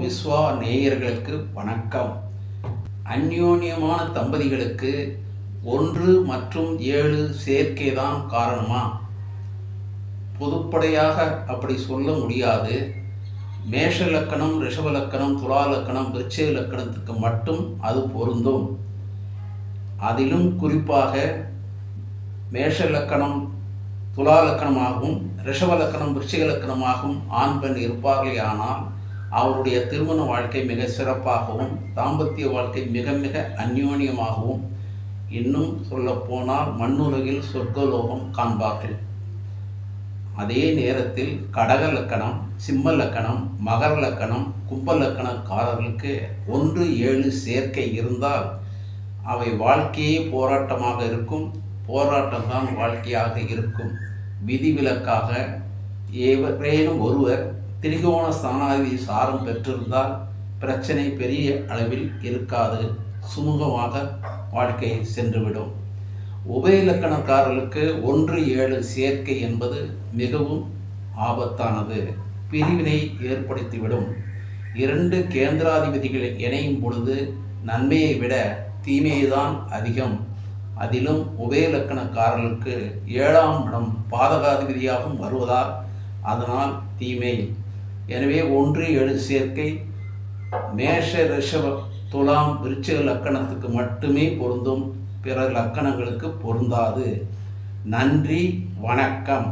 விஸ்வா நேயர்களுக்கு வணக்கம். அந்யோன்யமான தம்பதிகளுக்கு ஒன்று மற்றும் ஏழு சேர்க்கை தான் காரணமா? பொதுப்படையாக அப்படி சொல்ல முடியாது. மேஷ லக்கணம் ரிஷப லக்கணம் துலா லக்கணம் விருச்சய லக்கணத்துக்கு மட்டும் அது பொருந்தும். அதிலும் குறிப்பாக மேஷ லக்கணம் துலா லக்கணமாகவும் ரிஷப லக்கணம் விருச்சிக லக்கணமாகவும் ஆண் பெண் இருப்பார்களே ஆனால் அவருடைய திருமண வாழ்க்கை மிக சிறப்பாகவும் தாம்பத்திய வாழ்க்கை மிக மிக அந்யோன்யமாகவும் இன்னும் சொல்லப்போனால் மண்ணுலகில் சொர்க்கலோகம் காண்பார்கள். அதே நேரத்தில் கடக லக்கணம் சிம்ம லக்கணம் மகர லக்கணம் கும்ப லக்கணக்காரர்களுக்கு ஒன்று ஏழு சேர்க்கை இருந்தால் அவை வாழ்க்கையே போராட்டமாக இருக்கும். போராட்டம்தான் வாழ்க்கையாக இருக்கும். விதிவிலக்காக ஏவரேனும் ஒருவர் திரிகோண ஸ்தானாதிபதி சாரம் பெற்றிருந்தால் பிரச்சனை பெரிய அளவில் இருக்காது. சுமூகமாக வாழ்க்கை சென்றுவிடும். உபயலக்கணக்காரர்களுக்கு ஒன்று ஏழு சேர்க்கை என்பது மிகவும் ஆபத்தானது. பிரிவினை ஏற்படுத்திவிடும். இரண்டு கேந்திராதிபதிகள் இணையும் பொழுது நன்மையை விட தீமைதான் அதிகம். அதிலும் உபயலக்கணக்காரர்களுக்கு ஏழாம் இடம் பாதகாதிபதியாகவும் வருவதால் அதனால் தீமை. எனவே ஒன்று ஏழு சேர்க்கை மேஷ ரிஷப துலாம் விருச்சிக லக்கணத்துக்கு மட்டுமே பொருந்தும். பிற லக்கணங்களுக்கு பொருந்தாது. நன்றி வணக்கம்.